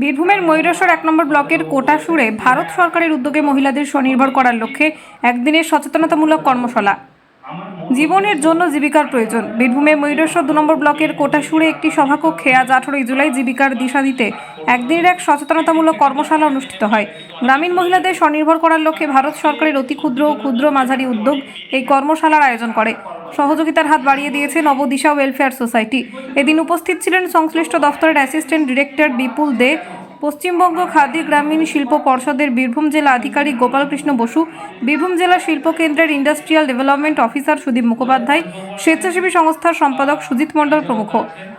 বীরভূমের ময়ূরেশ্বর এক নম্বর ব্লকের কোটাসুরে ভারত সরকারের উদ্যোগে মহিলাদের স্বনির্ভর করার লক্ষ্যে একদিনের সচেতনতামূলক কর্মশালা। জীবনের জন্য জীবিকার প্রয়োজন। বীরভূমের ময়ূরেশ্বর দু নম্বর ব্লকের কোটাসুরে একটি সভাকক্ষে আজ আঠারোই জুলাই জীবিকার দিশা দিতে একদিনের এক সচেতনতামূলক কর্মশালা অনুষ্ঠিত হয়। গ্রামীণ মহিলাদের স্বনির্ভর করার লক্ষ্যে ভারত সরকারের অতি ক্ষুদ্র ও ক্ষুদ্র মাঝারি উদ্যোগ এই কর্মশালার আয়োজন করে। সহযোগিতার হাত বাড়িয়ে দিয়েছে নবদিশা ওয়েলফেয়ার সোসাইটি এদিন উপস্থিত ছিলেন সংশ্লিষ্ট দফতরের অ্যাসিস্ট্যান্ট ডিরেক্টর বিপুল দে, পশ্চিমবঙ্গ খাদি গ্রামীণ শিল্প পর্ষদের বীরভূম জেলা আধিকারিক গোপালকৃষ্ণ বসু, বীরভূম জেলা শিল্প কেন্দ্রের industrial development officer Sudip Mukhopadhyay, স্বেচ্ছাসেবী সংস্থার সম্পাদক সুজিত মণ্ডল প্রমুখ।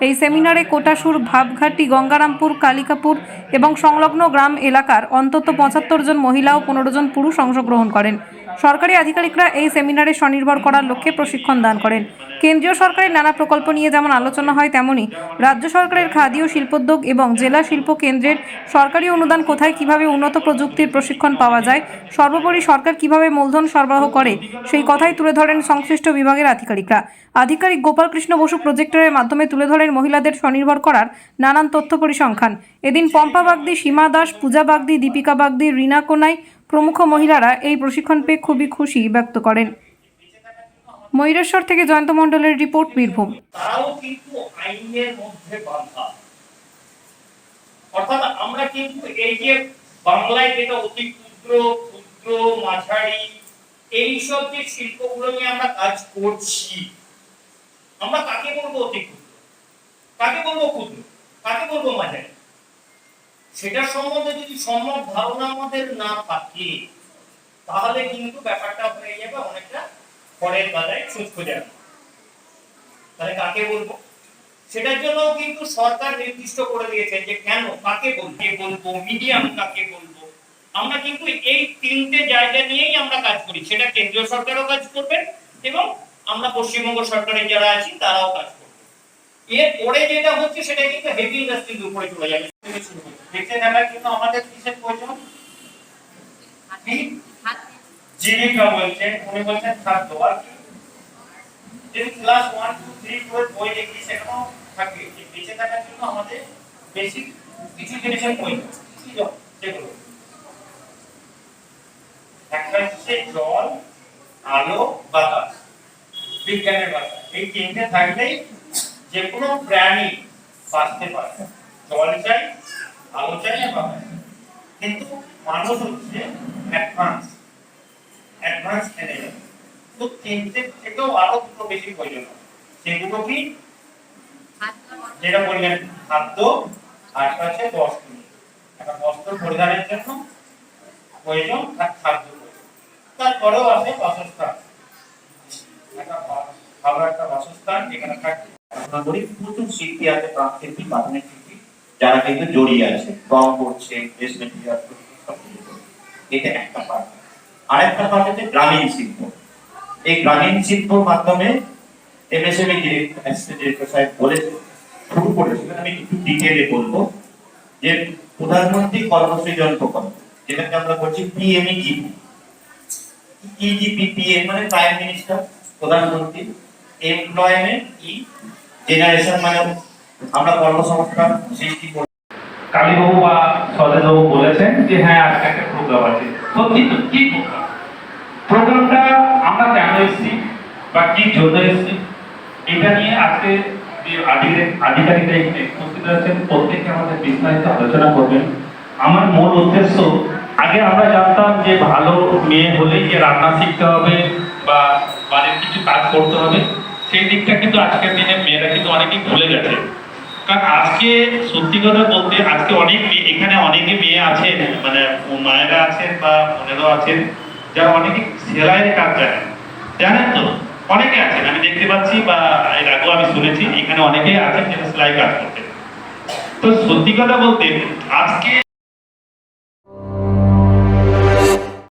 এই সেমিনারে কোটাসুর, ভাবঘাটি, গঙ্গারামপুর, কালিকাপুর এবং সংলগ্ন গ্রাম এলাকার অন্তত পঁচাত্তর জন মহিলা ও পনেরো জন পুরুষ অংশগ্রহণ করেন। সরকারি আধিকারিকরা এই সেমিনারে স্বনির্ভর করার লক্ষ্যে প্রশিক্ষণ দান করেন। কেন্দ্রীয় সরকারের নানা প্রকল্প নিয়ে যেমন আলোচনা হয় তেমনি রাজ্য সরকারের খাদি ও শিল্পোদ্যোগ এবং জেলা শিল্প কেন্দ্রের সরকারি অনুদান কোথায় কীভাবে উন্নত প্রযুক্তির প্রশিক্ষণ পাওয়া যায়, সর্বোপরি সরকার কীভাবে মূলধন সরবরাহ করে, সেই কথাই তুলে ধরেন সংশ্লিষ্ট বিভাগের আধিকারিকরা। আধিকারিক গোপাল কৃষ্ণ বসু প্রজেক্টরের মাধ্যমে তুলে ধরেন মহিলাদের স্বনির্ভর করার নানান তথ্য পরিসংখ্যান। এদিন পম্পা বাগদি, সীমা দাস, পূজা বাগদি, দীপিকা বাগদি, রীনা কোনাই প্রমুখ মহিলারা এই প্রশিক্ষণ পেয়ে খুবই খুশি ব্যক্ত করেন। ময়ূরেশ্বর থেকে জয়ন্ত মণ্ডলের রিপোর্ট, বীরভূম। তারাও কিন্তু আইনের মধ্যে বাধা। অর্থাৎ আমরা কিন্তু এই যে বাংলায় যেটা অতি ক্ষুদ্র ক্ষুদ্র, মাঝারি, এইসব যে শিল্পগুলো নিয়ে আমরা কাজ করছি, আমরা বলব অতি ক্ষুদ্র? বলব ক্ষুদ্র? বলব মাঝারি? সেটার সম্বন্ধে যদি সম্যক ধারণা আমাদের না থাকে, তাহলে কিন্তু ব্যাপারটা হয়ে যাবে অনেকটা পরের বাজায় সুদ খোঁজা তাহলে কাকে বলব? সেটার জন্য কিন্তু সরকার নির্দিষ্ট করে দিয়েছেন যে কেন, কাকে বলব? বলব? মিডিয়াম কাকে বলব? আমরা কিন্তু এই তিনটে জায়গা নিয়েই আমরা কাজ করি। সেটা কেন্দ্রীয় সরকারও কাজ করবে এবং আমরা পশ্চিমবঙ্গ সরকারের যারা আছি, তারাও কাজ করবে। এরপরে যেটা হচ্ছে, সেটা কিন্তু হেভি ইন্ডাস্ট্রির উপরে চলে যাবে। দেখতে থাকার জন্য আমাদের কিসের প্রয়োজন? জীবিকা বলছেন, উনি বলছেন খাদ্য আর কি যদি বেঁচে জল? আলো, বাতাস। বিজ্ঞানের তিনটে থাকলেই যে প্রাণী বাঁচতে পারে। জল চাই আলো চাই আর বাতাস চাই। কিন্তু মানুষ হচ্ছে অ্যাডভান্স অ্যাডভান্স এনিমেল তো তিনটে থেকেও আরও দুটো বেশি প্রয়োজন। সেগুলো কি? যেটা বললেন, খাদ্য আর বস্ত্র। একটা বস্ত্র পরিধানের জন্য প্রয়োজন আর খাদ্য তারপরেও আছে বাসস্থান। একটা ভালো একটা বাসস্থান যেখানে থাকতে ধারণা করি প্রচুর শিল্পী আছে প্রাকৃতিক শিল্পী যারা কিন্তু জড়িয়ে আছে, রং করছে এটা একটা পার্ট আরেকটা পার্ট হচ্ছে গ্রামীণ শিল্প। এই গ্রামীণ শিল্পর মাধ্যমে এমএসএমই ডিরেক্টর অ্যাসিস্ট্যান্ট ডিরেক্টর সাহেব বলেছে শুরু করেছিলেন, আমি একটু ডিটেলে বলব। যে প্রধানমন্ত্রী কর্মসৃজন প্রকল্প যেটাকে আমরা বলছি পিএমই জিপি ইজিপি মানে প্রাইম মিনিস্টার প্রধানমন্ত্রী এমপ্লয়মেন্ট ই জেনারেশন মানে আমরা কর্মসংস্থান সৃষ্টি করি। কালীবাবু বা সদেবাবু বলেছেন যে হ্যাঁ আজকে একটা প্রোগ্রাম আছে। সত্যি তো, কি প্রোগ্রাম প্রোগ্রামটা আমরা কেন এসেছি বা কি জন্য এসেছি, এটা নিয়ে আজকে যে আধিকারিকরা এখানে উপস্থিত আছেন প্রত্যেকে আমাদের বিস্তারিত আলোচনা করবেন। আমার মূল উদ্দেশ্য, আগে আমরা জানতাম যে ভালো মেয়ে হলেই যে রান্না শিখতে হবে বা বাড়ির কিছু কাজ করতে হবে, সেই দিকটা কিন্তু আজকের দিনে মেয়েরা কিন্তু অনেকেই ভুলে গেছে। কারণ আজকে সত্যি কথা বলতে আজকে অনেক মেয়ে, এখানে অনেকে মেয়ে আছেন মানে মায়েরা আছেন বা বোনেরাও আছেন, যারা অনেকে সেলাইয়ের কাজ জানেন। জানেন তো? অনেকে আছেন, আমি দেখতে পাচ্ছি বা এর আগেও আমি শুনেছি, এখানে অনেকেই আছেন যারা সেলাই কাজ করতেন। তো সত্যি কথা বলতে, আজকে